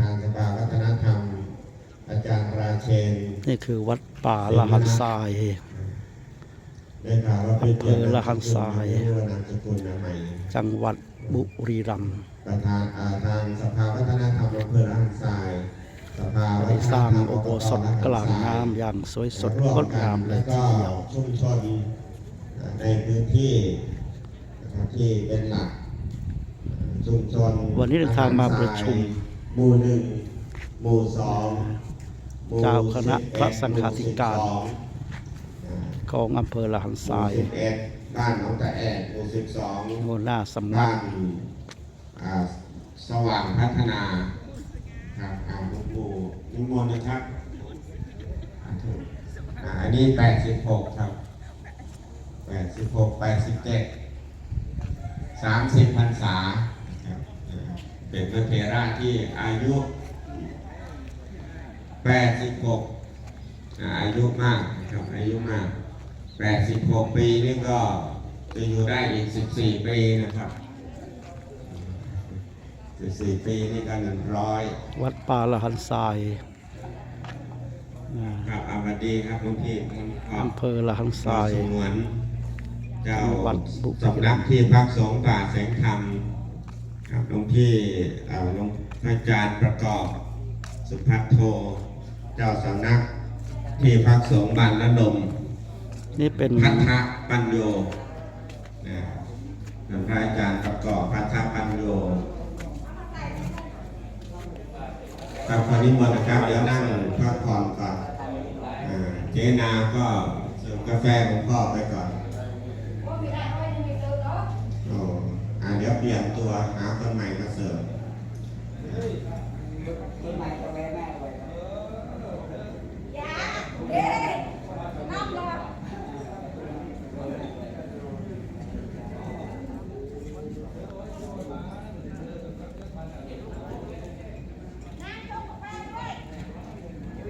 ทางสภาวัฒนธรรม อาจารย์ราเชน นี่คือวัดป่าละหันทรายได้ข่าวว่าเป็นอำเภอละหันทรายไม่รู้ว่านามสกุลอะไรจังหวัดบุรีรัมย์ประธานอ่าทางสภาวัฒนธรรมอำเภอละหันทรายสภาวัฒได้นธสรรร้างมอุโบสถกลางน้ำอย่างสวยสดร่วงดงามเลยทีเดียว ชุมชนในพื้นที่นะครับที่เป็นหลักชุมชนวันนี้เดินทางมาประชุมห มู่หนึ่งหมู่สองหมู่เจ้าคณะพระสังฆาธิการ หมู่สิบสองอ่าของอำเภอละหันทรายหมู่สิบเอ็ดบ้านหนองตะแอกหมู่สิบสองหัวหน้าสำนักบ้านอ่าสว่างพัฒนาครับอ่าหลวงปู่นิมนต์นะครับอ่าถูกอ่าอันนี้แปดสิบหกครับแปดสิบหกแปดสิบเจ็ดสามสิบพรรษาครับอ่า เป็นพระเถระที่อายุแปดสิบหกอายุมากนะครับอายุมากแปดสิบหกปีนี่ก็จะอยู่ได้อีกสิบสี่ปีนะครับสิบสี่ปีนี่ก็หนึ่งร้อยวัดป่าละหันทรายอ่าครับอาวัสดีครับหลวงพี่ผมขออำเภอละหันทรายสงวนเจ้าวัดบุรีรัมย์สำนักที่พักสงฆ์ป่าแสงธรรม ครับหลวงพี่เอ่อหลวงพระอาจารย์ประกอบ สุภัทโท เจ้าสำนัก ที่พักสงฆ์บ้านละดมนี่เป็นพัทธปัญโยนะท่านพระอาจารย์ประกอบพัทธปัญโยครับขอนิมนต์นะครับเดี๋ยวนั่งพักผ่อนก่อนอ่าเจนาก็เสิร์ฟกาแฟของพ่อไปก่อน เดี๋ยวเปลี่ยนตัวหาคนใหม่มาเสริม